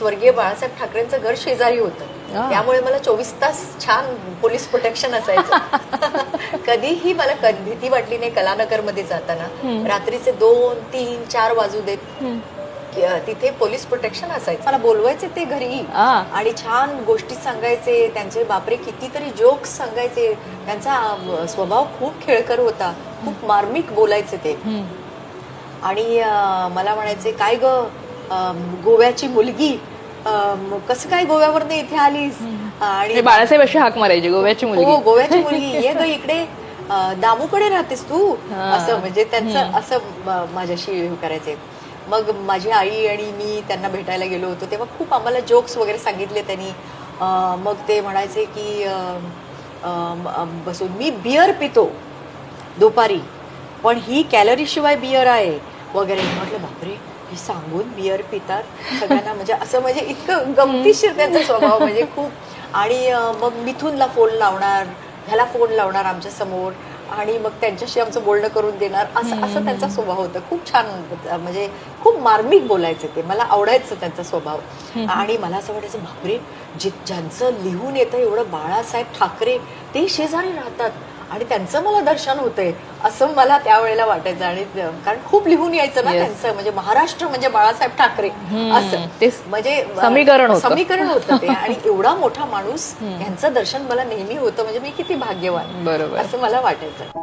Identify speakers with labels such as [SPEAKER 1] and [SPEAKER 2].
[SPEAKER 1] स्वर्गीय बाळासाहेब ठाकरेंचं घर शेजारी होतं. त्यामुळे मला चोवीस तास छान पोलीस प्रोटेक्शन असायचं. कधीही मला भीती वाटली नाही कलानगरमध्ये जाताना रात्रीचे दोन तीन चार वाजू देत. तिथे पोलीस प्रोटेक्शन असायचं. मला बोलवायचे ते घरी. आणि छान गोष्टी सांगायचे त्यांचे बापरे कितीतरी जोक्स सांगायचे. त्यांचा स्वभाव खूप खेळकर होता. खूप मार्मिक बोलायचे ते. आणि मला म्हणायचे काय ग गोव्याची मुलगी कसं काय गोव्यावरनं इथे आलीस? आणि
[SPEAKER 2] म्हणजे बाळासाहेब अशी हाक मारायची गोव्याची
[SPEAKER 1] हो
[SPEAKER 2] मुलगी.
[SPEAKER 1] गोव्याची मुलगी. ये ग इकडे. दामूकडे राहतेस तू.
[SPEAKER 2] हा.
[SPEAKER 1] असं म्हणजे त्यांचं असं माझ्याशी हे करायचे मग माझी आई आणि मी त्यांना भेटायला गेलो होतो. तेव्हा खूप आम्हाला जोक्स वगैरे सांगितले त्यांनी. मग ते म्हणायचे की बसून मी बियर पितो दुपारी पण ही कॅलरी शिवाय बियर आहे. वगैरे. म्हटलं बापरे. ही सांगून बियर पितात. सगळ्यांना म्हणजे असं म्हणजे इतकं गमतीशीर त्यांचा स्वभाव म्हणजे खूप. आणि मग मिथूनला फोन लावणार ह्याला फोन लावणार आमच्यासमोर. आणि मग त्यांच्याशी आमचं बोलणं करून देणार. असं असं त्यांचा स्वभाव होता. खूप छान म्हणजे खूप मार्मिक बोलायचे ते. मला आवडायचं त्यांचा स्वभाव. आणि मला असं वाटायचं बापरे! जे ज्यांचं लिहून येतं एवढं बाळासाहेब ठाकरे ते शेजारी राहतात. आणि त्यांचं मला दर्शन होतंय असं मला त्यावेळेला वाटायचं. आणि कारण खूप लिहून यायचं ना. त्यांचं म्हणजे महाराष्ट्र म्हणजे बाळासाहेब ठाकरे. असं.
[SPEAKER 2] ते
[SPEAKER 1] म्हणजे
[SPEAKER 2] समीकरण होतं.
[SPEAKER 1] समीकरण होतं ते. आणि एवढा मोठा माणूस यांचं दर्शन मला नेहमी होतं म्हणजे मी किती भाग्यवान.
[SPEAKER 2] बरोबर.
[SPEAKER 1] असं मला वाटायचं.